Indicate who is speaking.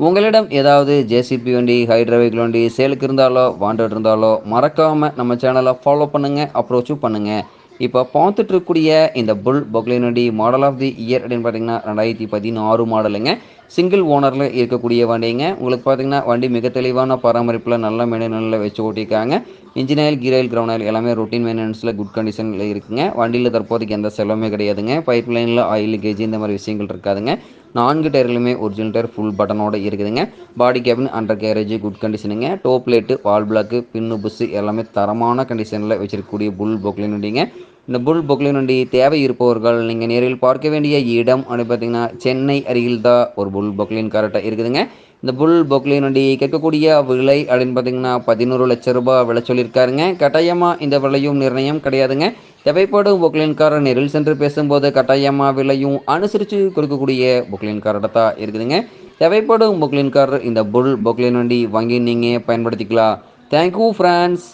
Speaker 1: உங்களிடம் ஏதாவது ஜேசிபி வண்டி ஹைட்ரா வண்டி சேலுக்கு இருந்தாலோ வாண்டட் இருந்தாலோ மறக்காமல் நம்ம சேனலை ஃபாலோ பண்ணுங்கள் அப்ரோச்சும் பண்ணுங்கள் இப்போ பார்த்துட்டு இருக்கக்கூடிய இந்த புல் பொக்லைன் வண்டி மாடல் ஆஃப் தி இயர் அப்படின்னு பார்த்தீங்கன்னா ரெண்டாயிரத்தி பதினாறு மாடலுங்க சிங்கிள் ஓனரில் இருக்கக்கூடிய வண்டிங்க. உங்களுக்கு பார்த்தீங்கன்னா வண்டி மிக தெளிவான பராமரிப்பில் நல்ல மெயின்டெனன்ஸில் வச்சு ஓட்டியிருக்காங்க. Engine oil gear oil ground oil எல்லாமே ரொட்டீன் மெயின்டெனன்ஸில் குட் கண்டிஷனில் இருக்குங்க. வண்டியில் தற்போதைக்கு எந்த செலவுமே கிடையாதுங்க. பைப் லைனில் ஆயில் கேஜி இந்த மாதிரி விஷயங்கள் இருக்காதுங்க. நான்கு டயர்லையுமே ஒரிஜினல் டயர் ஃபுல் பட்டனோட இருக்குதுங்க. Body cabin under garage good கண்டிஷனுங்க top plate valve block pin bush எல்லாமே தரமான கண்டிஷனில் வச்சிருக்கக்கூடிய புல் பொக்லின் வண்டிங்க இந்த புல் பொக்லின் வண்டி தேவை இருப்பவர்கள் நீங்கள் நேரில் பார்க்க வேண்டிய இடம் அப்படின்னு பார்த்தீங்கன்னா சென்னை அருகில் தான் ஒரு புல் பொக்லின் கரெக்டாக இருக்குதுங்க. இந்த புல் பொக்லின் வண்டி கேட்கக்கூடிய விலை அப்படின்னு பார்த்தீங்கன்னா பதினோரு லட்ச ரூபாய் விலை சொல்லியிருக்காருங்க. கட்டாயமாக இந்த விலையும் நிர்ணயம் கிடையாதுங்க. தேவைப்படும் பொக்லின்காரர் நேரில் சென்று பேசும்போது கட்டாயமாக விலையும் அனுசரித்து கொடுக்கக்கூடிய பொக்லின்காரர்கிட்ட தான் இருக்குதுங்க. தேவைப்படும் பொக்லின்காரர் இந்த புல் பொக்லின் வண்டி வாங்கி நீங்கள் பயன்படுத்திக்கலாம். Thank you friends